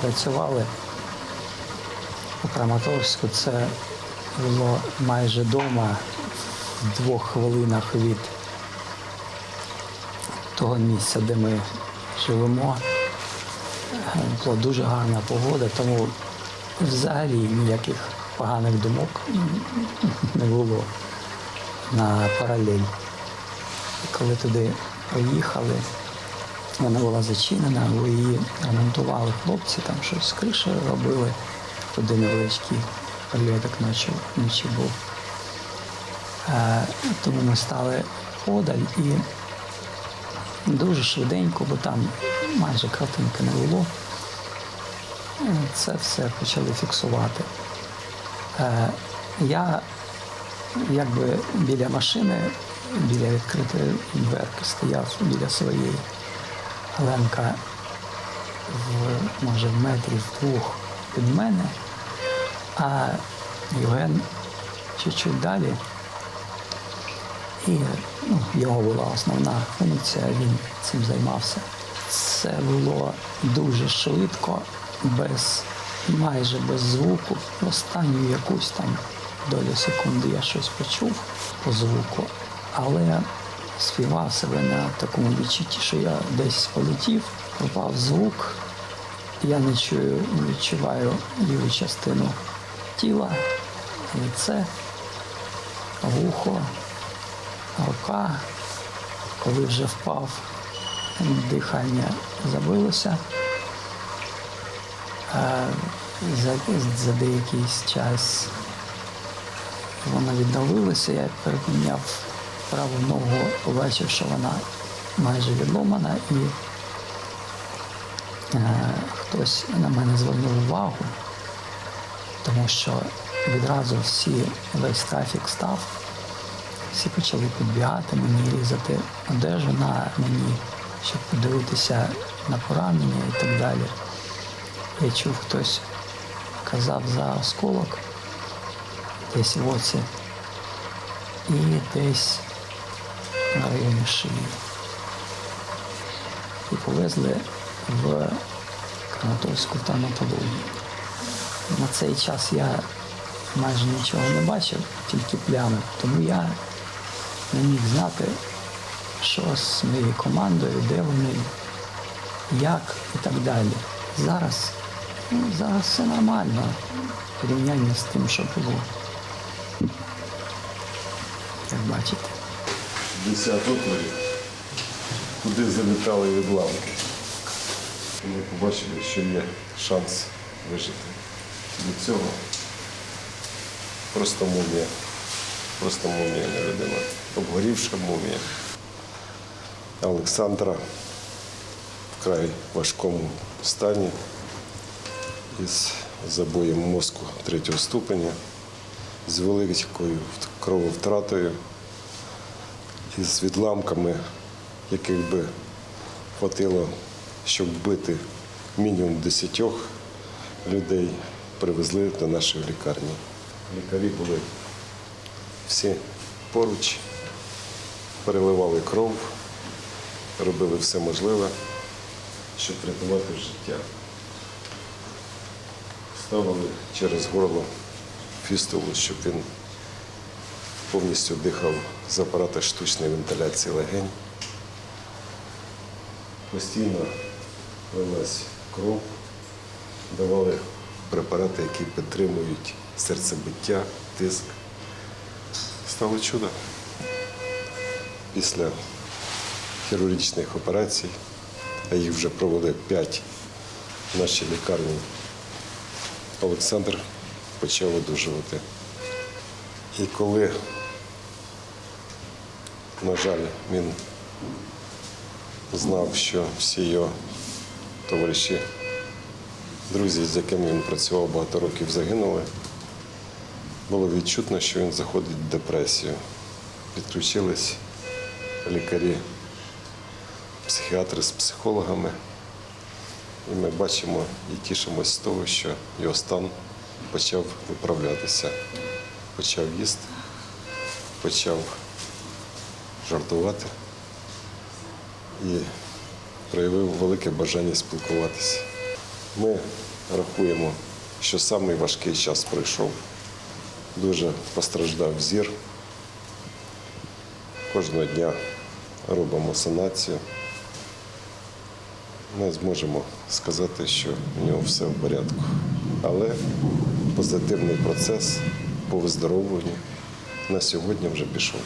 Працювали у Краматорську. Це було майже вдома в двох хвилинах від того місця, де ми живемо. Була дуже гарна погода, тому взагалі ніяких поганих думок не було на паралель. Коли туди приїхали, вона була зачинена, бо її ремонтували хлопці, там щось з кришею робили. Туди невеличкий прильоток ночі, ночі був. Е, тому ми стали подаль і дуже швиденько, бо там майже картинки не було. е, Це все почали фіксувати. Е, Я якби біля машини, біля відкритої дверки стояв біля своєї. Ленка в, може, в метрі двох від мене, а Євген чуть-чуть далі. І ну, його була основна функція, він цим займався. Це було дуже швидко, без, майже без звуку. Останню якусь там долю секунди я щось почув по звуку, але співав себе на такому відчутті, що я десь полетів, пропав звук, я не чую, не відчуваю ліву частину тіла, лице, вухо, рука. Коли вже впав, дихання забилося. За, за деякий час воно відновилося, я перепиняв праву ногу, побачив, що вона майже відломана, і е, хтось на мене звернув увагу, тому що відразу всі весь трафік став, всі почали підбігати мені, різати одежу на мені, щоб подивитися на поранення і так далі. Я чув, хтось казав за осколок десь в оці і десь на районі шиї. І повезли в Краматорську травматологію. На цей час я майже нічого не бачив, тільки плями. Тому я не міг знати, що з моєю командою, де вони, як і так далі. Зараз, ну, зараз все нормально в порівнянні з тим, що було. Як бачите. 50 отворів, куди залітали відламки. Ми побачили, що є шанс вижити. Від цього просто мумія. Просто мумія не людина. Обгорівша мумія. Олександра вкрай важкому стані із забоєм мозку третього ступеня, з великою крововтратою із відламками, яких би хватило, щоб вбити мінімум десятьох людей, привезли до нашої лікарні. Лікарі були всі поруч, переливали кров, робили все можливе, щоб рятувати життя. Ставили через горло фістулу, щоб він повністю дихав з апарата штучної вентиляції легень. Постійно лилась кров, давали препарати, які підтримують серцебиття, тиск. Стало чудо. Після хірургічних операцій, а їх вже провели п'ять в нашій лікарні, Олександр почав одужувати. І коли, на жаль, він знав, що всі його товариші, друзі, з якими він працював багато років, загинули, було відчутно, що він заходить в депресію. Підключились лікарі, психіатри з психологами. І ми бачимо і тішимося з того, що його стан почав виправлятися почав їсти, почав жартувати і проявив велике бажання спілкуватися. Ми рахуємо, що самий важкий час пройшов. Дуже постраждав зір. Кожного дня робимо санацію. Ми зможемо сказати, що в нього все в порядку. Але позитивний процес по виздоровленню на сьогодні вже пішов.